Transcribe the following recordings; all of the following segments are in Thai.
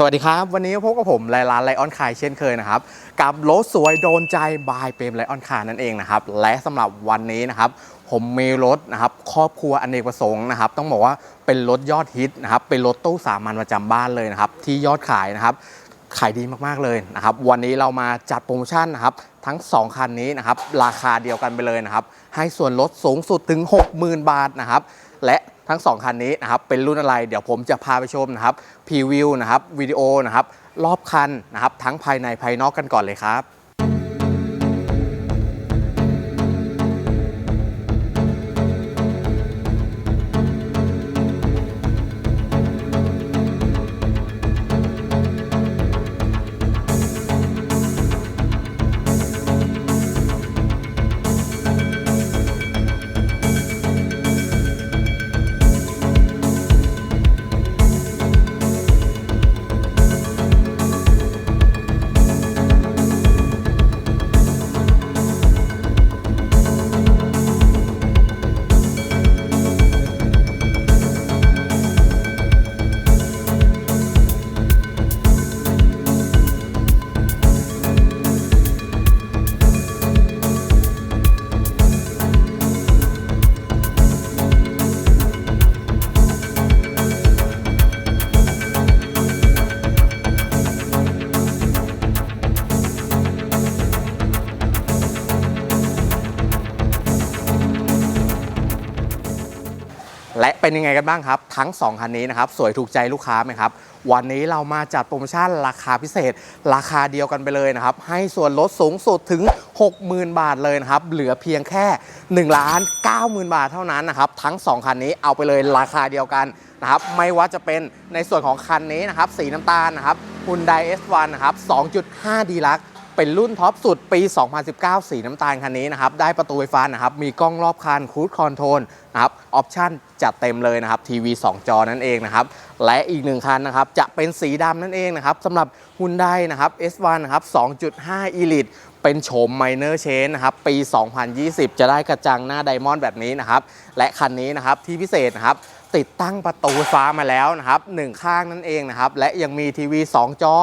สวัสดีครับ วันนี้พบกับผมไลลานไลออนคายเช่นเคยนะครับ กับรถสวยโดนใจบายเปรมไลออนคานั่นเองนะครับ และสำหรับวันนี้นะครับผมมีรถนะครับครอบครัวอเนกประสงค์นะครับ ต้องบอกว่าเป็นรถยอดฮิตนะครับ เป็นรถตู้สามัญประจำบ้านเลยนะครับ ที่ยอดขายนะครับขายดีมากๆเลยนะครับ วันนี้เรามาจัดโปรโมชั่นนะครับทั้ง 2 คันนี้นะครับ ราคาเดียวกันไปเลยนะครับ ให้ส่วนลดสูงสุดถึง 60,000 บาทนะครับ และ ทั้ง 2 คันนี้นะครับเป็นรุ่นอะไร เดี๋ยวผมจะพาไปชมนะครับพรีวิวนะครับวิดีโอนะครับรอบคันนะครับทั้งภายในภายนอกกันก่อนเลยครับ และเป็นยังไงกันบ้างครับ ทั้ง 2 คันนี้นะครับสวยถูกใจลูกค้าไหมครับ วันนี้เรามาจัดโปรโมชั่นราคาพิเศษ ราคาเดียวกันไปเลยนะครับ ให้ส่วนลดสูงสุดถึง 60,000 บาทเลยนะครับ เหลือเพียงแค่1ล้าน90,000 บาทเท่านั้นนะครับ ทั้ง 2 คันนี้เอาไปเลยราคาเดียวกันนะครับไม่ว่าจะเป็นในส่วนของคันนี้นะครับสีน้ำตาลนะครับ Hyundai S1 นะครับ 2.5ดีลัก เป็นรุ่นท็อปสุดปี 2019 สีน้ำตาลคันนี้นะครับ ได้ประตูไฟฟ้านะครับ มีกล้องรอบคันคูดคอนโทรลนะครับ ออปชั่นจัดเต็มเลยนะครับ ทีวี 2 จอนั่นเองนะครับ และอีกหนึ่งคันนะครับ จะเป็นสีดำนั่นเองนะครับสำหรับ Hyundai นะครับ S1 นะครับ 2.5 Elite เป็นโฉม Minor Change นะครับ ปี 2020 จะได้กระจังหน้าไดมอนด์แบบนี้นะครับ และคันนี้นะครับที่พิเศษนะครับ ติดตั้งประตูฟ้ามาแล้วนะครับหนึ่งข้างนั่นเองนะครับ และยังมีทีวี 2 จอ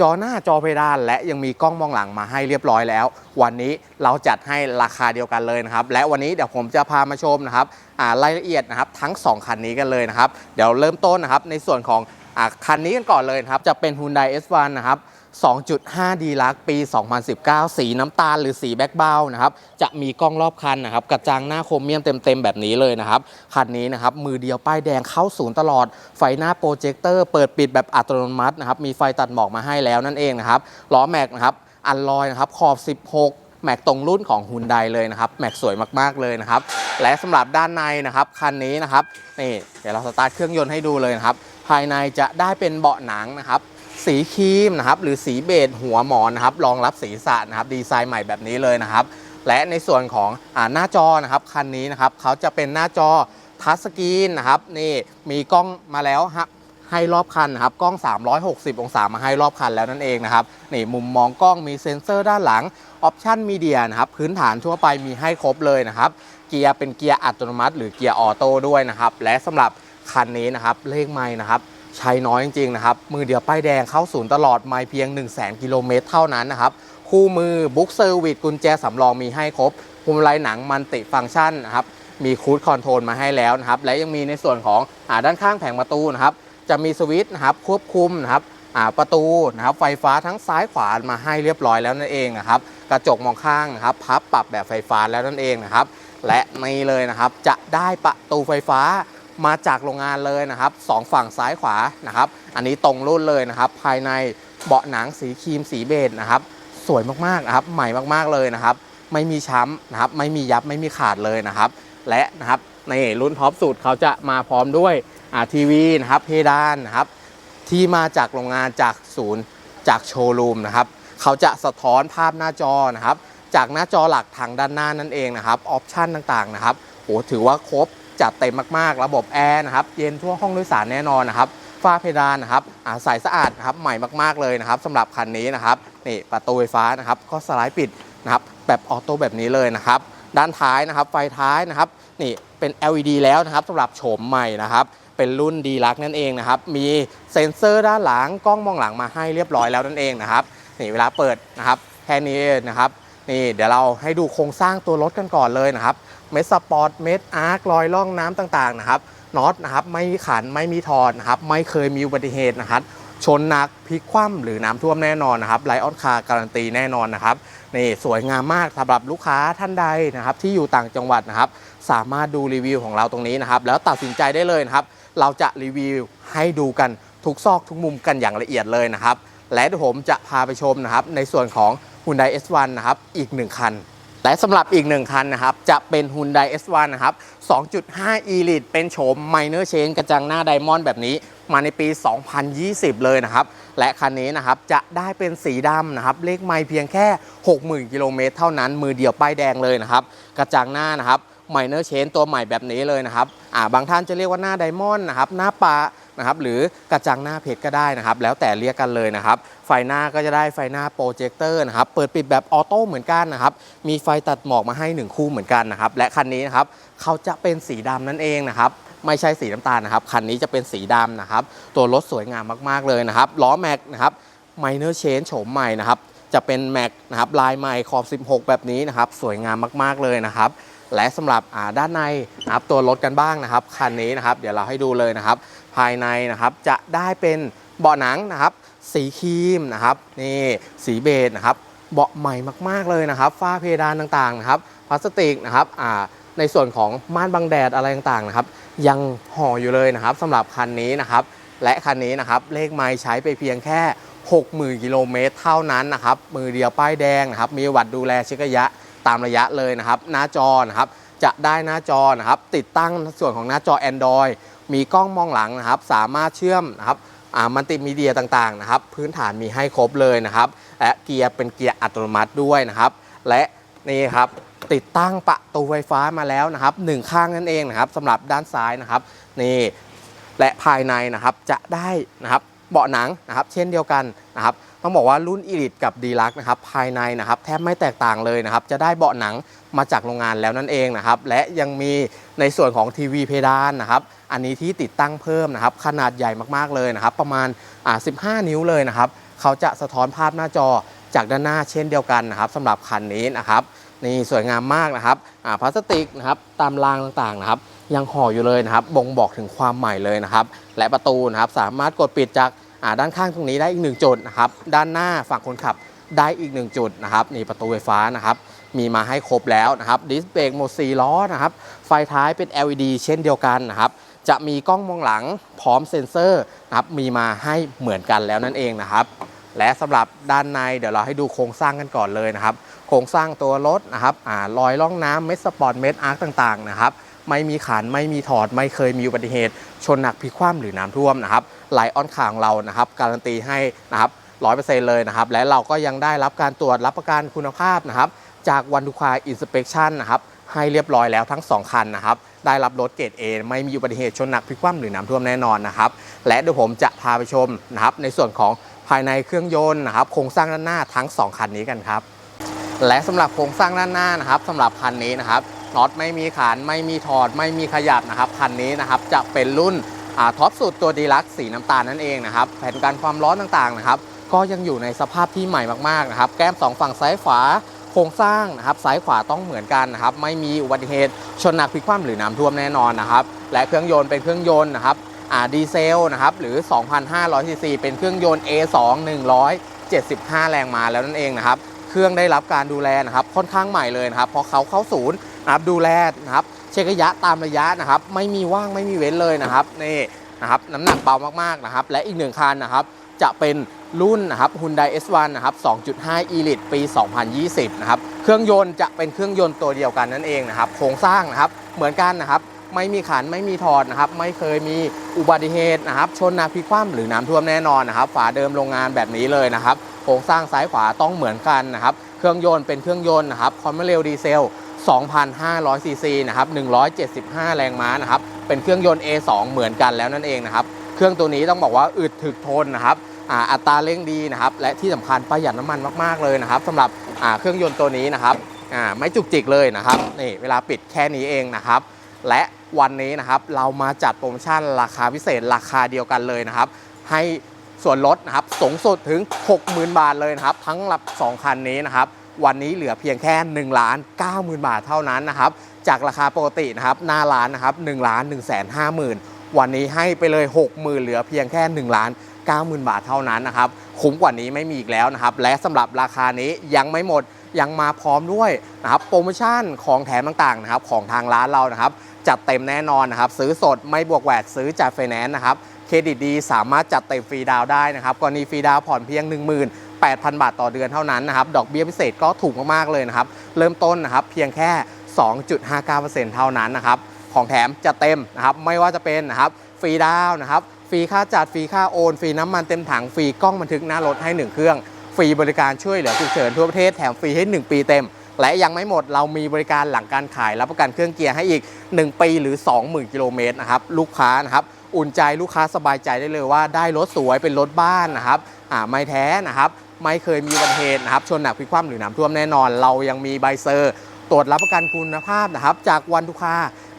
จอหน้าจอเพดาน และยังมีกล้องมองหลังมาให้เรียบร้อยแล้ว วันนี้เราจัดให้ราคาเดียวกันเลยนะครับ และวันนี้เดี๋ยวผมจะพามาชมนะครับรายละเอียดนะครับทั้ง 2 คันนี้กันเลยนะครับ เดี๋ยวเริ่มต้นนะครับในส่วนของอคันนี้กันก่อนเลยครับจะเป็น Hyundai S1 นะครับ 2.5ดีลักปี 2019 สีน้ำตาลหรือสีแบ็กเบลนะครับ จะมีกล้องรอบคันนะครับ กระจังหน้าโครเมียมเต็มๆ แบบนี้เลยนะครับ คันนี้นะครับ มือเดียวป้ายแดงเข้าศูนย์ตลอด ไฟหน้าโปรเจคเตอร์เปิดปิดแบบอัตโนมัตินะครับ มีไฟตัดหมอกมาให้แล้วนั่นเองนะครับ ล้อแม็กนะครับ อันลอยนะครับ ขอบ 16แม็กตรงรุ่นของ h ุนไดเลยนะครับ แม็กสวยมากๆเลยนะครับ และสำหรับด้านในนะครับ คันนี้นะครับนี่เดี๋ยวเราสตาร์ทเครื่องยนต์ให้ดูเลยนะครับ ภายในจะได้เป็นเบาะหนังนะครับ สีครีมนะครับหรือสีเบจหัวหมอนนะครับรองรับศีรษะนะครับดีไซน์ใหม่แบบนี้เลยนะครับ และในส่วนของอหน้าจอนะครับคันนี้นะครับเขาจะเป็นหน้าจอทัชสกรีนนะครับนี่มีกล้องมาแล้วฮะให้รอบคันนะครับกล้อง 360 องศามาให้รอบคันแล้วนั่นเองนะครับนี่มุมมองกล้องมีเซ็นเซอร์ด้านหลังออปชันมีเดียนะครับพื้นฐานทั่วไปมีให้ครบเลยนะครับเกียร์เป็นเกียร์อัตโนมัติ หรือเกียร์ออโต้ด้วยนะครับและสำหรับคันนี้นะครับเลขไม่นะครับ ใช้น้อยจริงๆนะครับ มือเดียวป้ายแดงเข้าศูนย์ตลอดไม่เพียง 1 0 0 0 0แกิโลเมตรเท่านั้นนะครับ คู่มือบุ๊กเซอร์วิสกุญแจสำรองมีให้ครบพวงมาลัยหนังมันติฟังก์ชันนะครับมีคูดคอนโทรลมาให้แล้วนะครับ และยังมีในส่วนของอด้านข้างแผงประตูนะครับ จะมีสวิตช์นะครับควบคุมนะครับประตูนะครับไฟฟ้าทั้งซ้ายขวามาให้เรียบร้อยแล้วนั่นเองนะครับ กระจกมองข้างนะครับพับปรับแบบไฟฟ้าแล้วนั่นเองนะครับ และนี่เลยนะครับจะได้ประตูไฟฟ้า มาจากโรงงานเลยนะครับสองฝั่งซ้ายขวานะครับ อันนี้ตรงรุ่นเลยนะครับ ภายในเบาะหนังสีครีมสีเบจนะครับ สวยมากๆนะครับ ใหม่มากๆเลยนะครับ ไม่มีช้ำนะครับ ไม่มียับไม่มีขาดเลยนะครับ และนะครับในรุ่นท็อปสุดเขาจะมาพร้อมด้วยทีวีนะครับเพดานนะครับ ที่มาจากโรงงานจากศูนย์จากโชว์รูมนะครับเขาจะสะท้อนภาพหน้าจอนะครับ จากหน้าจอหลักทางด้านหน้านั่นเองนะครับออปชันต่างๆนะครับโอ้ถือว่าครบ จัดเต็มมากๆ ระบบแอร์นะครับเย็นทั่วห้องโดยสารแน่นอนนะครับฝ้าเพดานนะครับอ่าใสสะอาดนะครับใหม่มากๆเลยนะครับสำหรับคันนี้นะครับนี่ประตูไฟฟ้านะครับก็สไลด์ปิดนะครับแบบออโต้แบบนี้เลยนะครับด้านท้ายนะครับไฟท้ายนะครับนี่เป็น LED แล้วนะครับสำหรับโฉมใหม่นะครับเป็นรุ่นดีลักนั่นเองนะครับ มีเซ็นเซอร์ด้านหลังกล้องมองหลังมาให้เรียบร้อยแล้วนั่นเองนะครับนี่เวลาเปิดนะครับแค่นี้นะครับ นี่เดี๋ยวเราให้ดูโครงสร้างตัวรถกันก่อนเลยนะครับเมสสปอร์ตเมสอาร์ครอยล่องน้ำต่างๆนะครับน็อตนะครับไม่ขันไม่มีถอดนะครับไม่เคยมีอุบัติเหตุนะครับชนหนักพลิกคว่ำหรือน้ำท่วมแน่นอนนะครับไลออนคาการันตีแน่นอนนะครับนี่สวยงามมากสำหรับลูกค้าท่านใดนะครับที่อยู่ต่างจังหวัดนะครับสามารถดูรีวิวของเราตรงนี้นะครับแล้วตัดสินใจได้เลยนะครับเราจะรีวิวให้ดูกันทุกซอกทุกมุมกันอย่างละเอียดเลยนะครับและผมจะพาไปชมนะครับในส่วนของ Hyundai S1 นะครับอีก 1 คัน และสำหรับอีก 1 คันนะครับจะเป็น Hyundai S1 นะครับ 2.5 Elite เป็นโฉม Minor Change กระจังหน้าไดมอนด์แบบนี้มาในปี 2020 เลยนะครับ และคันนี้นะครับจะได้เป็นสีดำนะครับ เลขไม่เพียงแค่ 60,000 กิโลเมตรเท่านั้น มือเดียวป้ายแดงเลยนะครับ กระจังหน้านะครับ Minor Change ตัวใหม่แบบนี้เลยนะครับอ่าบางท่านจะเรียกว่าหน้าไดมอนด์นะครับหน้าปลานะครับหรือกระจังหน้าเพชรก็ได้นะครับ แล้วแต่เรียกกันเลยนะครับ ไฟหน้าก็จะได้ไฟหน้าโปรเจคเตอร์นะครับ เปิดปิดแบบออโต้เหมือนกันนะครับ มีไฟตัดหมอกมาให้ 1 คู่เหมือนกันนะครับ และคันนี้นะครับเขาจะเป็นสีดำนั่นเองนะครับไม่ใช่สีน้ำตาลนะครับ คันนี้จะเป็นสีดำนะครับ ตัวรถสวยงามมากๆเลยนะครับ ล้อแม็กนะครับ Minor Change โฉมใหม่นะครับ จะเป็นแม็กนะครับ ลายใหม่ขอบ 16 แบบนี้นะครับ สวยงามมากๆเลยนะครับ และสำหรับด้านในนะครับตัวรถกันบ้างนะครับคันนี้นะครับเดี๋ยวเราให้ดูเลยนะครับ ภายในนะครับจะได้เป็นเบาะหนังนะครับ สีครีมนะครับนี่สีเบจนะครับเบาะใหม่มากๆเลยนะครับฝ้าเพดานต่างๆนะครับพลาสติกนะครับอ่าในส่วนของม่านบังแดดอะไรต่างๆนะครับ ยังห่ออยู่เลยนะครับสำหรับคันนี้นะครับ และคันนี้นะครับเลขไม้ใช้ไปเพียงแค่ 60,000กิโลเมตรเท่านั้นนะครับมือเดียวป้ายแดงนะครับมีวัดดูแลเช็คระยะ ตามระยะเลยนะครับ หน้าจอนะครับ จะได้หน้าจอนะครับ ติดตั้งส่วนของหน้าจอ Android มีกล้องมองหลังนะครับ สามารถเชื่อมนะครับมัลติมีเดียต่างๆนะครับ พื้นฐานมีให้ครบเลยนะครับ และเกียร์เป็นเกียร์อัตโนมัติด้วยนะครับ และนี่ครับติดตั้งประตูไฟฟ้ามาแล้วนะครับหนึ่งข้างนั่นเองนะครับสำหรับด้านซ้ายนะครับนี่และภายในนะครับจะได้นะครับเบาะหนังนะครับ เช่นเดียวกันนะครับ ต้องบอกว่ารุ่น e l i t กับ d l u x นะครับภายในนะครับแทบไม่แตกต่างเลยนะครับจะได้เบาะหนังมาจากโรงงานแล้วนั่นเองนะครับและยังมีในส่วนของทีวีเพดานนะครับอันนี้ที่ติดตั้งเพิ่มนะครับขนาดใหญ่มากๆเลยนะครับประมาณอ่า15 นิ้วเลยนะครับเขาจะสะท้อนภาพหน้าจอจากด้านหน้าเช่นเดียวกันนะครับสำหรับคันนี้นะครับนี่สวยงามมากนะครับอ่าพลาสติกนะครับตามรางต่างๆนะครับยังห่ออยู่เลยนะครับบ่งบอกถึงความใหม่เลยนะครับและประตูนะครับสามารถกดปิดจาก ด้านข้างตรงนี้ได้อีกหนึ่งจุดนะครับ ด้านหน้าฝั่งคนขับได้อีกหนึ่งจุดนะครับนี่ประตูไฟฟ้านะครับ มีมาให้ครบแล้วนะครับดิสเบรกโหมด4ล้อนะครับ ไฟท้ายเป็น LED เช่นเดียวกันนะครับ จะมีกล้องมองหลังพร้อมเซ็นเซอร์นะครับ มีมาให้เหมือนกันแล้วนั่นเองนะครับและสำหรับด้านในเดี๋ยวเราให้ดูโครงสร้างกันก่อนเลยนะครับ โครงสร้างตัวรถนะครับอรอยล่องน้ำเมสสปอร์ตเมสอาร์คต่างๆนะครับ ไม่มีขันไม่มีถอดไม่เคยมีอุบัติเหตุ ชนหนักพลิกคว่ำหรือน้ำท่วมนะครับ ไลออนคางเรานะครับการันตีให้นะครับร้อยเปอร์เซ็นต์เลยนะครับ และเราก็ยังได้รับการตรวจรับประกันคุณภาพนะครับ จากวันดูคาอินสเปคชั่นนะครับ ให้เรียบร้อยแล้วทั้ง 2 คันนะครับ ได้รับรถเกรด A ไม่มีอุบัติเหตุชนหนักพลิกคว่ำหรือน้ำท่วมแน่นอนนะครับ และเดี๋ยวผมจะพาไปชมนะครับ ในส่วนของภายในเครื่องยนต์นะครับ โครงสร้างด้านหน้าทั้ง 2 คันนี้กันครับ และสำหรับโครงสร้างด้านหน้านะครับสำหรับคันนี้นะครับน็อตไม่มีขานไม่มีถอดไม่มีขยับนะครับคันนี้นะครับจะเป็นรุ่น ท็อปสุดตัวดีลักสีน้ำตาลนั่นเองนะครับแผ่นกันความร้อนต่างๆนะครับก็ยังอยู่ในสภาพที่ใหม่มากๆนะครับแก้มสองฝั่งซ้ายขวาโครงสร้างนะครับซ้ายขวาต้องเหมือนกันนะครับไม่มีอุบัติเหตุชนหนักพลิกคว่ำหรือน้ำท่วมแน่นอนนะครับและเครื่องยนต์เป็นเครื่องยนต์นะครับดีเซลนะครับหรือ 2,500ซีซีเป็นเครื่องยนต์ A2 175 แรงม้าแล้วนั่นเองนะครับ เครื่องได้รับการดูแลนะครับค่อนข้างใหม่เลยนะครับเพราะเขาเข้าศูนย์นะครับดูแลนะครับ เช็คระยะตามระยะนะครับ ไม่มีว่างไม่มีเว้นเลยนะครับนี่นะครับน้ำหนักเบามากๆนะครับ และอีกหนึ่งคันนะครับ จะเป็นรุ่นนะครับ Hyundai S1 นะครับ 2.5 Elite ปี 2020 นะครับ เครื่องยนต์จะเป็นเครื่องยนต์ตัวเดียวกันนั่นเองนะครับ โครงสร้างนะครับ เหมือนกันนะครับ ไม่มีขันไม่มีถอดนะครับ ไม่เคยมีอุบัติเหตุนะครับ ชนนาพิคว่ำหรือน้ำท่วมแน่นอนนะครับ ฝาเดิมโรงงานแบบนี้เลยนะครับ โครงสร้างซ้ายขวาต้องเหมือนกันนะครับ เครื่องยนต์เป็นเครื่องยนต์นะครับคอมเมเรลดีเซล 2,500ซีซีนะครับ175 แรงม้านะครับ เป็นเครื่องยนต์ A2 เหมือนกันแล้วนั่นเองนะครับ เครื่องตัวนี้ต้องบอกว่าอึดถึกทนนะครับอัตราเร่งดีนะครับ และที่สำคัญประหยัดน้ำมันมากๆเลยนะครับสำหรับเครื่องยนต์ตัวนี้นะครับไม่จุกจิกเลยนะครับนี่เวลาปิดแค่นี้เองนะครับ และวันนี้นะครับเรามาจัดโปรโมชั่นราคาพิเศษราคาเดียวกันเลยนะครับ ให้ส่วนลดนะครับสูงสุดถึง 60,000 บาทเลยนะครับ ทั้งรับ 2 คันนี้นะครับ วันนี้เหลือเพียงแค่1ล้าน90,000 บาทเท่านั้นนะครับ จากราคาปกตินะครับหน้าร้านนะครับ1ล้าน1 5 0 0 0 0 วันนี้ให้ไปเลย 60,000 เหลือเพียงแค่1ล้าน90,000 บาทเท่านั้นนะครับ คุ้มกว่านี้ไม่มีอีกแล้วนะครับ และสำหรับราคานี้ยังไม่หมดยังมาพร้อมด้วยนะครับโปรโมชั่นของแถมต่างๆนะครับของทางร้านเรานะครับจัดเต็มแน่นอนนะครับ ซื้อสดไม่บวกแหวดซื้อจากไฟแนนซ์นะครับเครดิตดีสามารถจัดเต็มฟรีดาวได้นะครับกรณีฟรีดาวผ่อนเพียง 8,000 บาทต่อเดือนเท่านั้นนะครับ ดอกเบี้ยพิเศษก็ถูกมากๆเลยนะครับ เริ่มต้นนะครับเพียงแค่ 2.59%เท่านั้นนะครับ ของแถมจะเต็มนะครับ ไม่ว่าจะเป็นนะครับฟรีดาวน์นะครับ ฟรีค่าจัด ฟรีค่าโอน ฟรีน้ำมันเต็มถัง ฟรีกล้องบันทึกหน้ารถให้ 1 เครื่อง ฟรีบริการช่วยเหลือฉุกเฉินทั่วประเทศ แถมฟรีให้ 1 ปีเต็ม และยังไม่หมด เรามีบริการหลังการขายรับประกันเครื่องเกียร์ให้อีก 1 ปีหรือ 20,000 กิโลเมตรนะครับ ลูกค้านะครับอุ่นใจลูกค้าสบายใจได้เลยว่าได้รถสวยเป็นรถบ้านนะครับ อ่าไม่แท้นะครับ ไม่เคยมีอุบัติเหตุนะครับชนหนักพลิกคว่ำหรือน้ำท่วมแน่นอน เรายังมีใบเซอร์ตรวจรับประกันคุณภาพนะครับ จากวันทุกค่า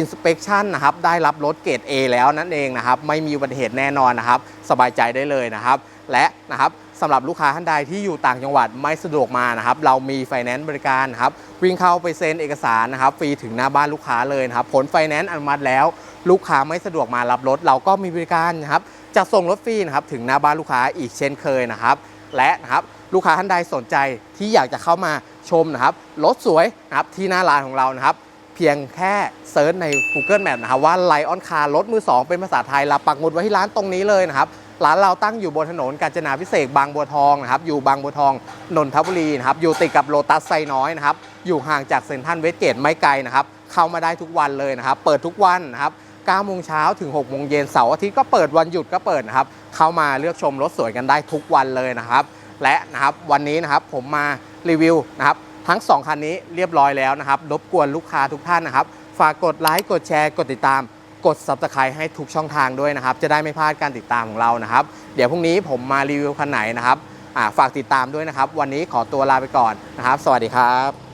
inspection นะครับ ได้รับรถเกรด A แล้วนั่นเองนะครับ ไม่มีอุบัติเหตุแน่นอนนะครับ สบายใจได้เลยนะครับ และนะครับสำหรับลูกค้าท่านใดที่อยู่ต่างจังหวัดไม่สะดวกมานะครับ เรามีไฟแนนซ์บริการนะครับ วิ่งเข้าไปเซ็นเอกสารนะครับ ฟรีถึงหน้าบ้านลูกค้าเลยนะครับ ผลไฟแนนซ์อนุมัติแล้ว ลูกค้าไม่สะดวกมารับรถ เราก็มีบริการนะครับจะส่งรถฟรีนะครับถึงหน้าบ้านลูกค้าอีกเช่นเคยนะครับ และนะครับลูกค้าท่านใดสนใจที่อยากจะเข้ามาชมนะครับรถสวยนะครับที่หน้าร้านของเรานะครับเพียงแค่เซิร์ชใน Google Map นะครับว่า Lion Car รถมือ 2 เป็นภาษาไทยเราปักหมุดไว้ที่ร้านตรงนี้เลยนะครับร้านเราตั้งอยู่บนถนนกาญจนาพิเศษบางบัวทองนะครับอยู่บางบัวทองนนทบุรีนะครับอยู่ติดกับโลตัสไซน้อยนะครับอยู่ห่างจากเซ็นทรัลเวสเกตไม่ไกลนะครับเข้ามาได้ทุกวันเลยนะครับเปิดทุกวันนะครับ 9โมงเช้าถึง6โมงเย็นเสาร์อาทิตย์ก็เปิดวันหยุดก็เปิดนะครับ เข้ามาเลือกชมรถสวยกันได้ทุกวันเลยนะครับ และนะครับวันนี้นะครับผมมารีวิวนะครับทั้ง 2 คันนี้เรียบร้อยแล้วนะครับ รบกวนลูกค้าทุกท่านนะครับ ฝากกดไลค์กดแชร์กดติดตาม กด subscribe ให้ทุกช่องทางด้วยนะครับ จะได้ไม่พลาดการติดตามของเรานะครับ เดี๋ยวพรุ่งนี้ผมมารีวิวคันไหนนะครับฝากติดตามด้วยนะครับ วันนี้ขอตัวลาไปก่อนนะครับ สวัสดีครับ